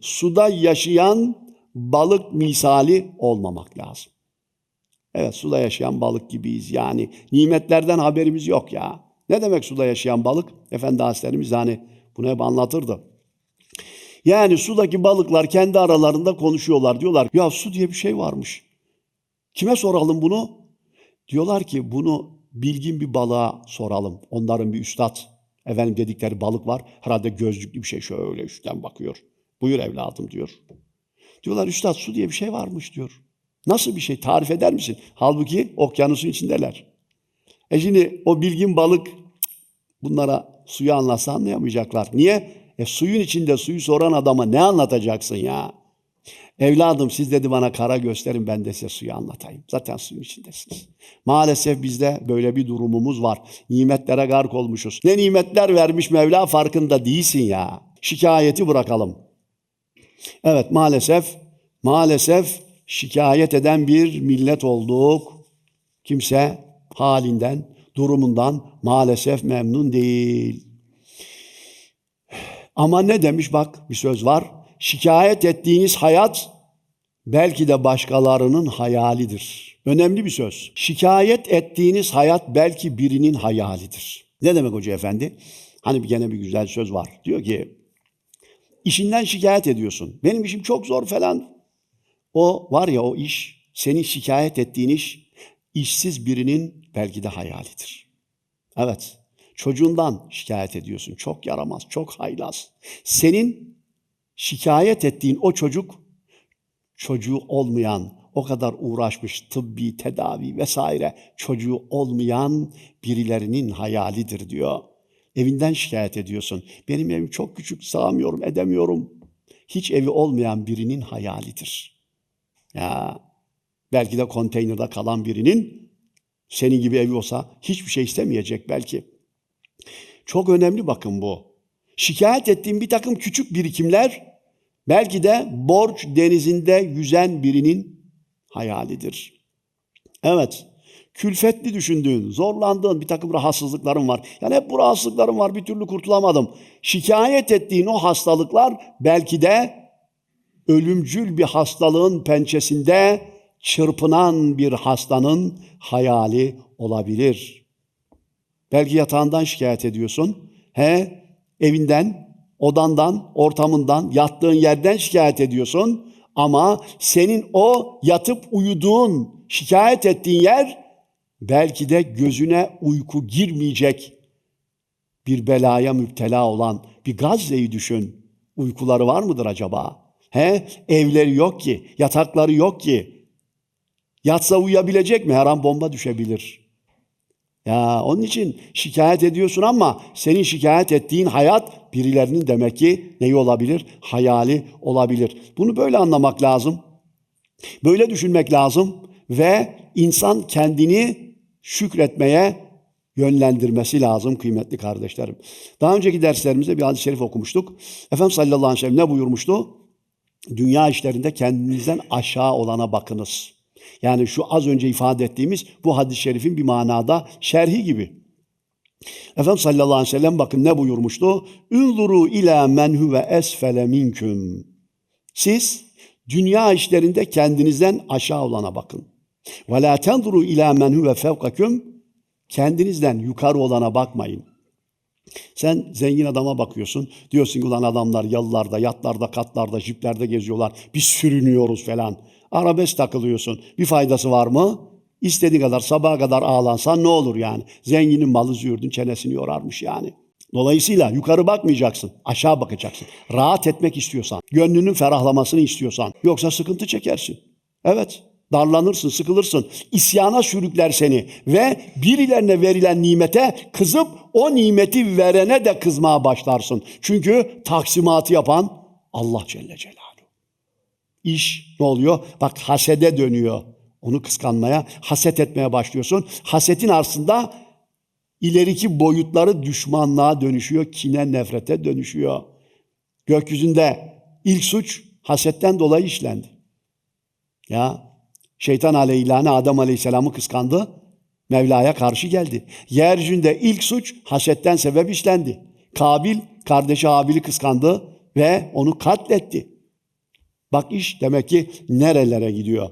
suda yaşayan balık misali olmamak lazım. Evet suda yaşayan balık gibiyiz yani. Nimetlerden haberimiz yok ya. Ne demek suda yaşayan balık? Efendi Hazretlerimiz hani bunu hep anlatırdı. Yani sudaki balıklar kendi aralarında konuşuyorlar. Diyorlar ya su diye bir şey varmış. Kime soralım bunu? Diyorlar ki bunu bilgin bir balığa soralım. Onların bir üstad. Efendim dedikleri balık var. Herhalde gözlüklü bir şey şöyle üstten bakıyor. Buyur evladım diyor. Diyorlar üstad su diye bir şey varmış diyor. Nasıl bir şey tarif eder misin? Halbuki okyanusun içindeler. E şimdi o bilgin balık bunlara suyu anlatsa anlayamayacaklar. Niye? E suyun içinde suyu soran adama ne anlatacaksın ya? Evladım siz dedi bana kara gösterin ben de size suyu anlatayım. Zaten suyun içindesiniz. Maalesef bizde böyle bir durumumuz var. Nimetlere gark olmuşuz. Ne nimetler vermiş Mevla farkında değilsin ya. Şikayeti bırakalım. Evet maalesef maalesef şikayet eden bir millet olduk. Kimse halinden, durumundan maalesef memnun değil. Ama ne demiş bak bir söz var. Şikayet ettiğiniz hayat belki de başkalarının hayalidir. Önemli bir söz. Şikayet ettiğiniz hayat belki birinin hayalidir. Ne demek hoca efendi? Hani gene bir güzel söz var. Diyor ki işinden şikayet ediyorsun. Benim işim çok zor falan. O var ya o iş, senin şikayet ettiğin iş işsiz birinin belki de hayalidir. Evet. Çocuğundan şikayet ediyorsun. Çok yaramaz, çok haylaz. Senin şikayet ettiğin o çocuk çocuğu olmayan, o kadar uğraşmış tıbbi tedavi vesaire çocuğu olmayan birilerinin hayalidir diyor. Evinden şikayet ediyorsun. Benim evim çok küçük, sığamıyorum, edemiyorum. Hiç evi olmayan birinin hayalidir. Ya belki de konteynerde kalan birinin senin gibi evi olsa hiçbir şey istemeyecek belki. Çok önemli bakın bu. Şikayet ettiğim bir takım küçük birikimler belki de borç denizinde yüzen birinin hayalidir. Evet, külfetli düşündüğün, zorlandığın bir takım rahatsızlıkların var. Yani hep bu rahatsızlıklarım var, bir türlü kurtulamadım. Şikayet ettiğin o hastalıklar belki de ölümcül bir hastalığın pençesinde çırpınan bir hastanın hayali olabilir. Belki yatağından şikayet ediyorsun. He, evinden, odandan, ortamından, yattığın yerden şikayet ediyorsun. Ama senin o yatıp uyuduğun, şikayet ettiğin yer belki de gözüne uyku girmeyecek bir belaya müptela olan bir Gazze'yi düşün. Uykuları var mıdır acaba? He? Evleri yok ki, yatakları yok ki. Yatsa uyuyabilecek mi? Her an bomba düşebilir. Ya onun için şikayet ediyorsun ama senin şikayet ettiğin hayat birilerinin demek ki neyi olabilir? Hayali olabilir. Bunu böyle anlamak lazım. Böyle düşünmek lazım ve insan kendini şükretmeye yönlendirmesi lazım kıymetli kardeşlerim. Daha önceki derslerimizde bir hadis-i şerif okumuştuk. Efendimiz sallallahu aleyhi ve sellem ne buyurmuştu? Dünya işlerinde kendinizden aşağı olana bakınız. Yani şu az önce ifade ettiğimiz bu hadis-i şerifin bir manada şerhi gibi. Efendimiz sallallahu aleyhi ve sellem bakın ne buyurmuştu? Ünzuru ila men huve esfele minküm. Siz dünya işlerinde kendinizden aşağı olana bakın. Ve la tenzuru ila men huve fevkaküm. Kendinizden yukarı olana bakmayın. Sen zengin adama bakıyorsun. Diyorsun ki ulan adamlar yalılarda, yatlarda, katlarda, jiplerde geziyorlar. Biz sürünüyoruz falan. Arabesk takılıyorsun. Bir faydası var mı? İstediğin kadar sabaha kadar ağlansan ne olur yani? Zenginin malı züğürdün çenesini yorarmış yani. Dolayısıyla yukarı bakmayacaksın, aşağı bakacaksın. Rahat etmek istiyorsan, gönlünün ferahlamasını istiyorsan, yoksa sıkıntı çekersin. Evet, darlanırsın, sıkılırsın. İsyana sürükler seni ve birilerine verilen nimete kızıp o nimeti verene de kızmaya başlarsın. Çünkü taksimatı yapan Allah Celle Celaluhu. İş ne oluyor? Bak hasede dönüyor. Onu kıskanmaya, haset etmeye başlıyorsun. Hasetin aslında ileriki boyutları düşmanlığa dönüşüyor, kine, nefrete dönüşüyor. Gökyüzünde ilk suç hasetten dolayı işlendi. Ya şeytan aleyhilâne Adem aleyhisselamı kıskandı. Mevla'ya karşı geldi. Yeryüzünde ilk suç hasetten sebep işlendi. Kabil kardeşi Habil'i kıskandı ve onu katletti. Bak iş demek ki nerelere gidiyor.